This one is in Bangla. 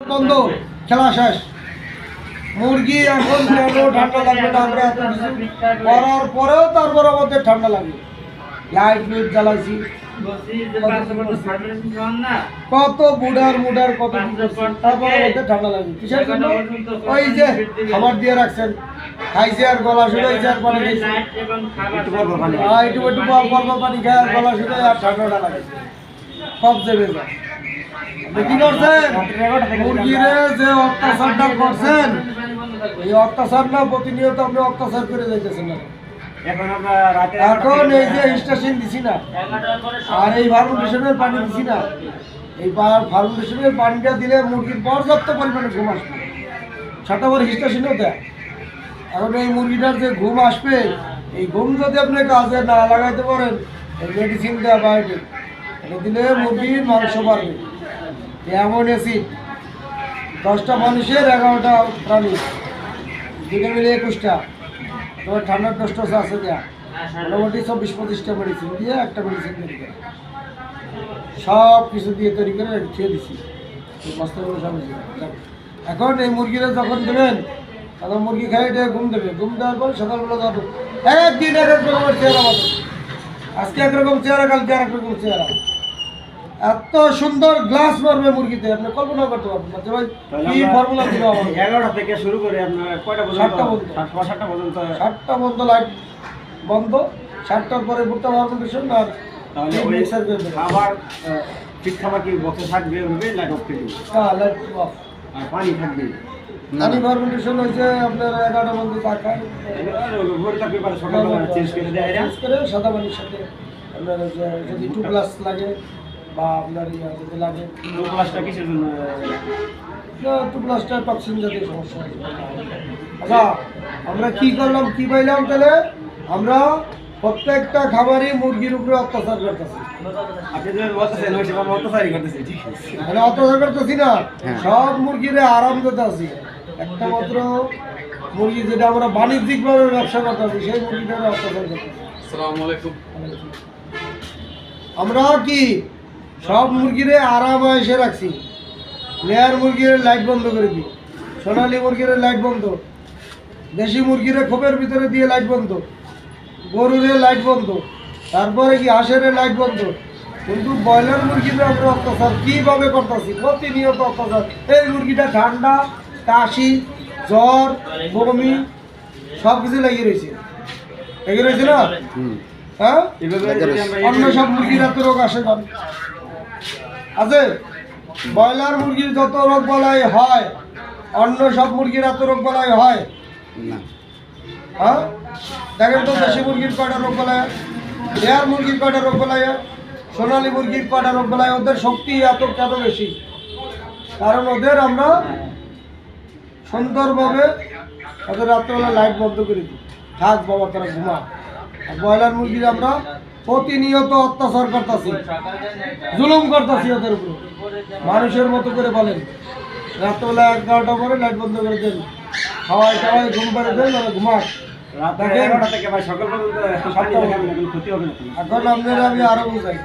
বন্ধ, খেলা শেষ। মুরগি এখন ঠান্ডা লাগবে না আমরা এত কিছু করার পরেও ঠান্ডা লাগবে। লাইট জ্বালাইছি। কত বুড়ার মুডার, কত তারপর ঠান্ডা লাগবে। কিসের জন্য? ওই যে খাবার দিয়ে রাখছেন। খাইছে আর গলা শুকাইছে, আর পানি খাইছে। একটু একটু পানি আর গলা শুকায়, আর ঠান্ডাটা লাগে। সব কি করছেন মুরগিরে যে অত্যাচারটা করছেন এই অত্যাচারটা প্রতিনিয়ত আপনি অত্যাচার করে যাইতেছেন না এখন এই যে স্টেশন দিছি না আর এই ফার্মেশনের পানি দিছি না এই ফার্মেশনের পানিটা দিলে মুরগির পর্যাপ্ত পরিমাণে ঘুম আসবে। সাতটা বার স্টেশনেও দেয়। এখন এই মুরগিটার যে ঘুম আসবে এই ঘুম যদি আপনি কাজে না লাগাইতে পারেন এই মেডিসিন দেওয়া বাইরে। এটা দিলে মুরগির মাংস বাড়বে। এমন অ্যাসিড দশটা মানুষের এগারোটা প্রাণী দুটো মিলে একুশটা। তোমার ঠান্ডার দশটা আছে দেয়া মোটামুটি চব্বিশ পঁচিশটা মেডিসিন দিয়ে একটা মেডিসিন তৈরি করে। সব কিছু দিয়ে তৈরি করে খেয়ে দিছি। এখন এই মুরগিরা যখন দেবেন, তখন মুরগি খাই এটা ঘুম দেবে। ঘুম দেওয়ার পর সকালবেলা যাবে। একদিন এক রকমের চেহারা আজকে একরকম চেহারা, কালকে আর এক রকম চেহারা। এত সুন্দর গ্লাস মারবে মুরগিতে আপনি কল্পনা করতে পারবেন না। যে ভাই কি ফর্মুলা দিল আমাকে এগারোটা থেকে শুরু করে আপনার কয়টা পর্যন্ত? সাতটা পর্যন্ত। সাত- সাতটা পর্যন্ত। সাতটা বন্ধ লাইট বন্ধ। সাতটার পরে ভুট্টা ফার্মেন্টেশন আর। খাবার ঠিক খাবার কি বক্সে থাকবে ওইভাবে লাইট অফ থেকে? হ্যাঁ লাইট অফ আর পানি থাকবে? পানি ফার্মেন্টেশন হয়েছে আপনার এগারোটা বন্ধ তাকায় ভোর থাকবে পরে সকালবেলা চেঞ্জ করে দেয় চেঞ্জ করে সাদা পানির সাথে আপনার যদি টু প্লাস লাগে বা আপনার ইয়া যদি লাগে। দু ক্লাসটা কিসের জন্য? টু প্লাসটা টক্সিন জাতীয় সমস্যা আচ্ছা আমরা কি করলাম কি পাইলাম তাহলে? আমরা প্রত্যেকটা খাবারই মুরগির উপরে অত্যাচার করতেছি। মানে অত্যাচার করতেছি না সব মুরগিরে আরাম করতে আছি। একটা মাত্র মুরগি যেটা আমরা বাণিজ্যিকভাবে ব্যবসা করতেছি সেই মুরগিটারে অত্যাচার করতেছি। আমরা কি সব মুরগিরে আরাম এসে রাখছি। লেয়ার মুরগির লাইট বন্ধ করে দিই। সোনালি মুরগির লাইট বন্ধ। দেশি মুরগিরে খোপের ভিতরে দিয়ে লাইট বন্ধ। গরুরে লাইট বন্ধ। তারপরে কি হাঁসের লাইট বন্ধ। কিন্তু ব্রয়লার মুরগিতে আমরা অত্যাচার কীভাবে করতেছি? প্রতিনিয়ত অত্যাচার। এই মুরগিটা ঠান্ডা কাশি জ্বর বমি সব কিছু লেগে রয়েছে। লেগে রয়েছে না? হ্যাঁ? অন্য সব মুরগিরা তো রোগ আসে আছে? ব্রয়লার মুরগির যত রোগ বলাই হয় অন্য সব মুরগির এত রোগ বলাই হয়? হ্যাঁ? দেখেন তো দেশি মুরগির কয়টা রোগ বলায় লেয়ার মুরগির কয়টা রোগ বলায় সোনালী মুরগির কয়টা রোগ বলায় ওদের শক্তি এত কেন বেশি? কারণ ওদের আমরা সুন্দরভাবে ওদের রাত্রেবেলা লাইট বন্ধ করে দিই। থাক বাবা তারা ঘুমা। ব্রয়লার মুরগির আমরা প্রতিনিয়ত অত্যাচার করতেছি। জুলুম করতেছি ওদের উপরে। মানুষের মতো করে বলেন। রাত্রবেলা এগারোটা পরে লাইট বন্ধ করে দেন। খাওয়াই টাওয়াই ঘুম পাড়ে দেন ওরা ঘুমাক। এখন আপনারা আমি আরও বুঝাই।